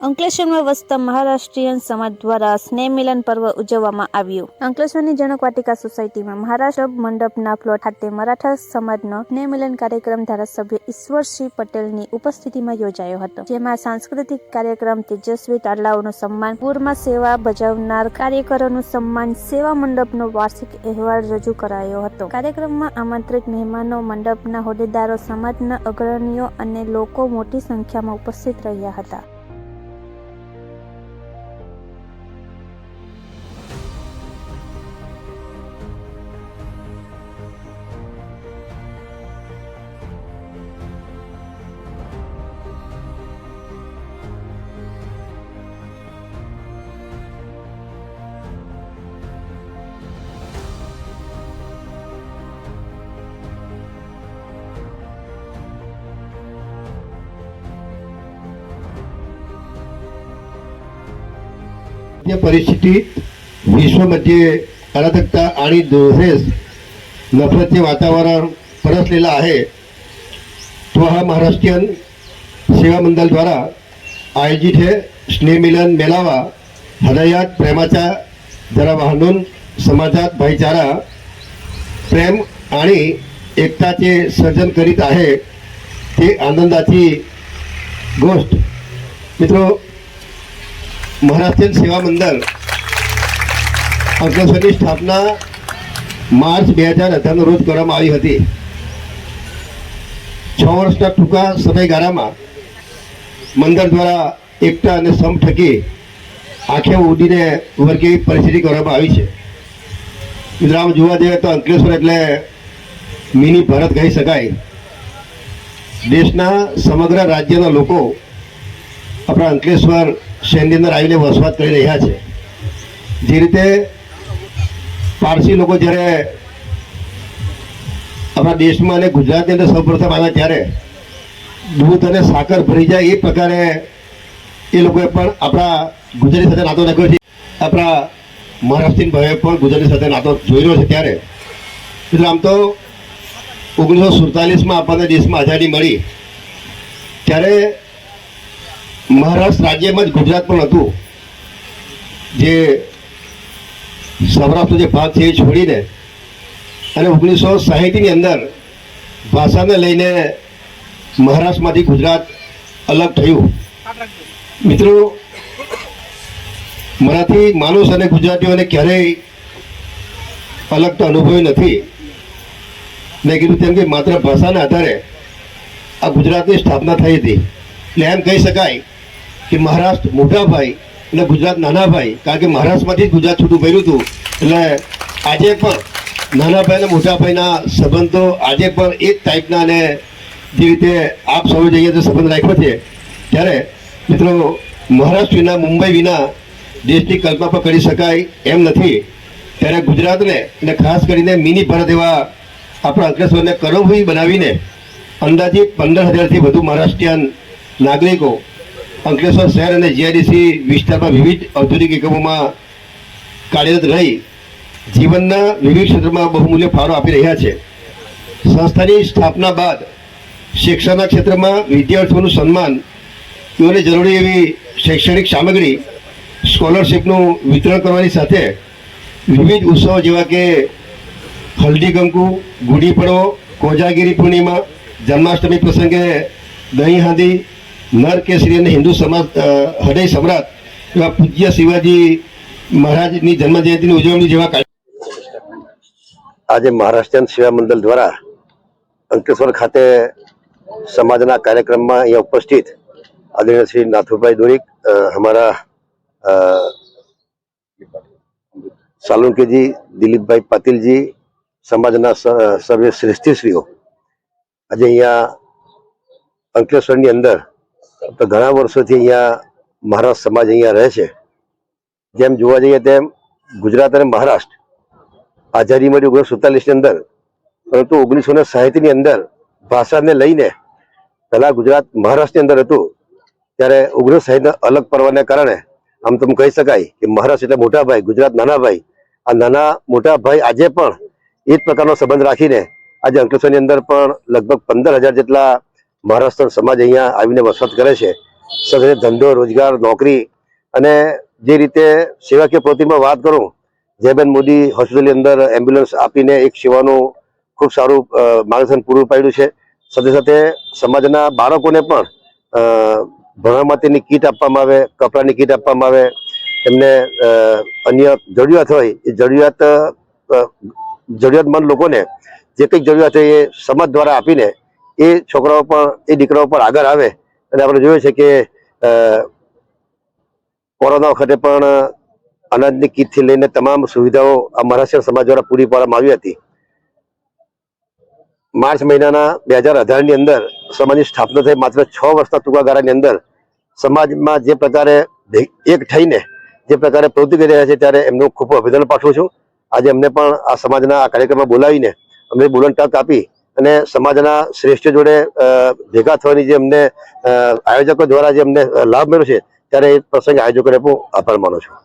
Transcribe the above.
અંકલેશ્વરમાં વસતા મહારાષ્ટ્રીયન સમાજ દ્વારા સ્નેહ મિલન પર્વ ઉજવવામાં આવ્યું. અંકલેશ્વરની જનક વાટિકા સોસાયટીમાં મહારાષ્ટ્ર મંડપના પ્લોટ ખાતે મરાઠા સમાજનો સ્નેહ મિલન કાર્યક્રમ ધારાસભ્ય ઈશ્વરસિંહ પટેલની ઉપસ્થિતિમાં યોજાયો હતો, જેમાં સાંસ્કૃતિક કાર્યક્રમ, તેજસ્વી તાડલાઓનું સન્માન પૂરમાં સેવા બજાવનાર કાર્યકરોનું સન્માન, સેવા મંડપનો વાર્ષિક અહેવાલ રજૂ કરાયો હતો. કાર્યક્રમમાં આમંત્રિત મહેમાનો, મંડપના હોદ્દેદારો, સમાજના અગ્રણીઓ અને લોકો મોટી સંખ્યામાં ઉપસ્થિત રહ્યા હતા. या परिस्थितीत विश्वमध्ये अराधकता आणि दुहेस नफरतचे वातावरण परसलेलं आहे. तो हा महाराष्ट्रीयन सेवा मंडळद्वारा आयोजित हे स्नेहमिलन मेळावा हृदयात प्रेमाचा जरा वाहून समाजात भाईचारा प्रेम आणि एकताचे सर्जन करीत आहे. ते आनंदाची गोष्ट. मित्र મહારાષ્ટ્રીયન સેવા મંડળ અગ્રસરની સ્થાપના માર્ચ બે હજાર અઢારનો રોજ કરવામાં આવી હતી. છ વર્ષના ટૂંકા સમયગાળામાં મંડળ દ્વારા એકતા અને સમ થકી આંખે ઉડીને વર્ગી પરિસ્થિતિ કરવામાં આવી છે. ગુજરાતમાં જોવા જઈએ તો અંકલેશ્વર એટલે મિની ભારત કહી શકાય. દેશના સમગ્ર રાજ્યના લોકો આપણા અંકલેશ્વર શહેરની અંદર આવીને વસવાટ કરી રહ્યા છે. જે રીતે પારસી લોકો જ્યારે આપણા દેશમાં અને ગુજરાતની અંદર સૌપ્રથમ આવ્યા ત્યારે દૂધ અને સાકર ભરી જાય એ પ્રકારે એ લોકોએ પણ આપણા ગુજરાતી સાથે નાતો નાખ્યો છે. આપણા મહારાષ્ટ્રીયન ભાઈએ પણ ગુજરાતી સાથે નાતો જોઈ રહ્યો છે ત્યારે. એટલે આમ તો ઓગણીસો સુડતાલીસમાં આપણને દેશમાં આઝાદી મળી. ત્યારે મહારાષ્ટ્ર રાજ્યમાં જ ગુજરાત પણ હતું. જે સૌરાષ્ટ્રનો જે ભાગ છે એ છોડીને અને ઓગણીસો સાહીઠની અંદર ભાષાને લઈને મહારાષ્ટ્રમાંથી ગુજરાત અલગ થયું. મિત્રો, મરાઠી માણસ અને ગુજરાતીઓને ક્યારેય અલગ તો અનુભવી નથી. મેં કીધું તેમ કે માત્ર ભાષાના આધારે આ ગુજરાતની સ્થાપના થઈ હતી. એટલે એમ કહી શકાય કે મહારાષ્ટ્ર મોટા ભાઈ અને ગુજરાત નાના ભાઈ કારણ કે મહારાષ્ટ્રમાંથી જ ગુજરાત છૂટું પડ્યું હતું. એટલે આજે પણ નાના ભાઈ અને મોટા ભાઈના સંબંધો આજે પણ એ જ ટાઈપના અને જે રીતે આપ સૌ જઈએ તો સંબંધ રાખ્યો છે. ત્યારે મિત્રો, મહારાષ્ટ્ર વિના, મુંબઈ વિના દેશની કલ્પના પણ કરી શકાય એમ નથી. ત્યારે ગુજરાતને અને ખાસ કરીને મિની ભારત એવા આપણા અંકલેશ્વરને કરોડભૂમિ બનાવીને અંદાજે પંદર હજારથી વધુ મહારાષ્ટ્રીયન નાગરિકો અંકલેશ્વર શહેર અને જીઆઈડીસી વિસ્તારમાં વિવિધ ઔદ્યોગિક એકમોમાં કાર્યરત રહી જીવનના વિવિધ ક્ષેત્રમાં બહુમૂલ્ય ફાળો આપી રહ્યા છે. સંસ્થાની સ્થાપના બાદ શિક્ષણના ક્ષેત્રમાં વિદ્યાર્થીઓનું સન્માન, તેઓને જરૂરી એવી શૈક્ષણિક સામગ્રી, સ્કોલરશિપનું વિતરણ કરવાની સાથે વિવિધ ઉત્સવો જેવા કે હલ્દી કંકુ ગુડી પડવો કોજાગીરી પૂર્ણિમા, જન્માષ્ટમી પ્રસંગે દહીં હાંડી નર કેસરી અને હિન્દુ સમાજ હૃદય સમ્રાટ એવા પૂજ્ય શિવાજી મહારાજની જન્મજયંતિની ઉજવણી જેવા આજે મહારાષ્ટ્રીયન સેવા મંડળ દ્વારા અંકલેશ્વર ખાતે સમાજના કાર્યક્રમમાં અહીંયા ઉપસ્થિત આદરણીય શ્રી નાથુભાઈ દોરીક અમારા સાલુંકેજી દિલીપભાઈ પાટીલજી, સમાજના સ- સર્વે શ્રેષ્ઠીશ્રીઓ. આજે અહીંયા અંકલેશ્વરની અંદર તો ઘણા વર્ષોથી અહીંયા મહારાષ્ટ્ર સમાજ અહીંયા રહે છે. જેમ જોવા જઈએ તેમ ગુજરાત અને મહારાષ્ટ્ર આઝાદી મળી ઓગણીસો સુડતાલીસની અંદર, પરંતુ ઓગણીસો ને સાહીઠની અંદર ભાષાને લઈને પહેલા ગુજરાત મહારાષ્ટ્રની અંદર હતું, ત્યારે ઓગણીસો સાહીઠના અલગ પડવાને કારણે આમ તમે કહી શકાય કે મહારાષ્ટ્ર એટલે મોટા ભાઈ, ગુજરાત નાના ભાઈ. આ નાના મોટા ભાઈ આજે પણ એ જ પ્રકારનો સંબંધ રાખીને આજે અંકલેશ્વરની અંદર પણ લગભગ પંદર હજાર જેટલા મહારાષ્ટ્ર સમાજ અહીંયા આવીને વસવાટ કરે છે. સાથે ધંધો, રોજગાર, નોકરી અને જે રીતે સેવાકીય પ્રવૃત્તિમાં વાત કરું, જયબેન મોદી હોસ્પિટલની અંદર એમ્બ્યુલન્સ આપીને એક સેવાનું ખૂબ સારું માર્ગદર્શન પૂરું પાડ્યું છે. સાથે સાથે સમાજના બાળકોને પણ ભણવા માટેની કીટ આપવામાં આવે, કપડાની કીટ આપવામાં આવે, એમને અન્ય જરૂરિયાત હોય એ જરૂરિયાત જરૂરિયાતમંદ લોકોને જે કંઈક જરૂરિયાત હોય એ સમાજ દ્વારા આપીને એ છોકરાઓ પણ, એ દીકરાઓ પણ આગળ આવે અને આપણે જોઈએ છે કે કોરોના વખતે પણ અનાજની કીટથી લઈને તમામ સુવિધાઓ આ મહારાષ્ટ્ર સમાજ દ્વારા પૂરી પાડવામાં આવી હતી. માર્ચ મહિનાના બે હજાર અઢારની અંદર સમાજની સ્થાપના થઈ. માત્ર છ વર્ષના ટૂંકાગાળાની અંદર સમાજમાં જે પ્રકારે એક થઈને જે પ્રકારે પ્રવૃત્તિ કરી રહ્યા છે ત્યારે એમનું ખૂબ અભિનંદન પાઠવું છું. આજે અમને પણ આ સમાજના આ કાર્યક્રમમાં બોલાવીને અમને બોલવાની તક આપી અને સમાજના શ્રેષ્ઠ જોડે ભેગા થવાની જે અમને આયોજકો દ્વારા જે અમને લાભ મળ્યો છે, ત્યારે એ પ્રસંગે આયોજકોને હું આભાર માનું છું.